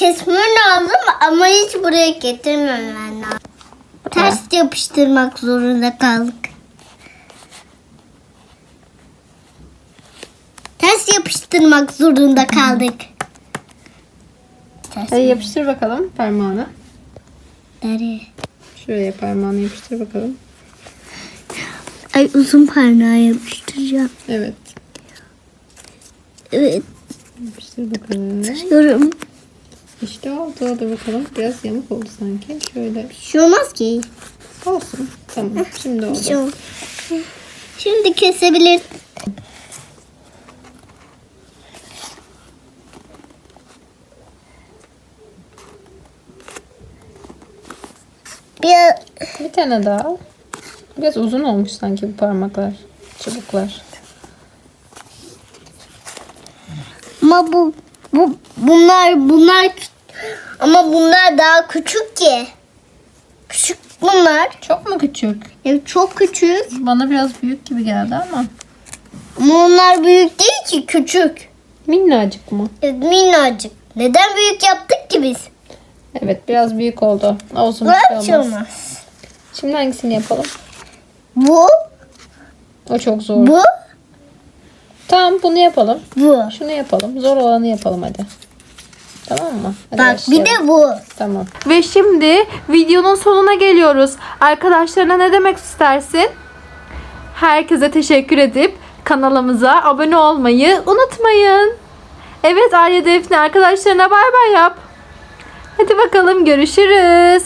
kesmem lazım ama hiç buraya getirmemem lazım. Ters yapıştırmak zorunda kaldık. Ters yapıştırmak zorunda kaldık. Ters Hadi yapıştır bakalım parmağını. Nereye? Şuraya parmağını yapıştır bakalım. Ay uzun parmağı yapıştıracağım. Evet. Evet Yapıştır bakalım. diyorum. İşte oldu. Hadi bakalım. Biraz yamuk oldu sanki. Şöyle Bir şey olmaz ki. olsun. Tamam. Şimdi oldu. Şu. Şimdi kesebilir. Bir Bir tane daha. al. Biraz uzun olmuş sanki bu parmaklar. Çubuklar. ama bu bu bunlar bunlar ama bunlar daha küçük ki. Küçük bunlar. Çok mu küçük? Evet, çok küçük. Bana biraz büyük gibi geldi ama. Ama onlar büyük değil ki küçük. Minnacık mı? Evet, minnacık. Neden büyük yaptık ki biz? Evet biraz büyük oldu. Olsun bir şey olmaz. olmaz. Şimdi hangisini yapalım? Bu, O çok zor. bu, Tamam bunu yapalım. bu. Şunu yapalım. Zor olanı yapalım hadi. Tamam mı? Hadi Bak bir başlayalım. de bu. Tamam. Ve şimdi videonun sonuna geliyoruz. Arkadaşlarına ne demek istersin? Herkese teşekkür edip kanalımıza abone olmayı unutmayın. Evet Arya Defne arkadaşlarına bay bay yap. Hadi bakalım görüşürüz.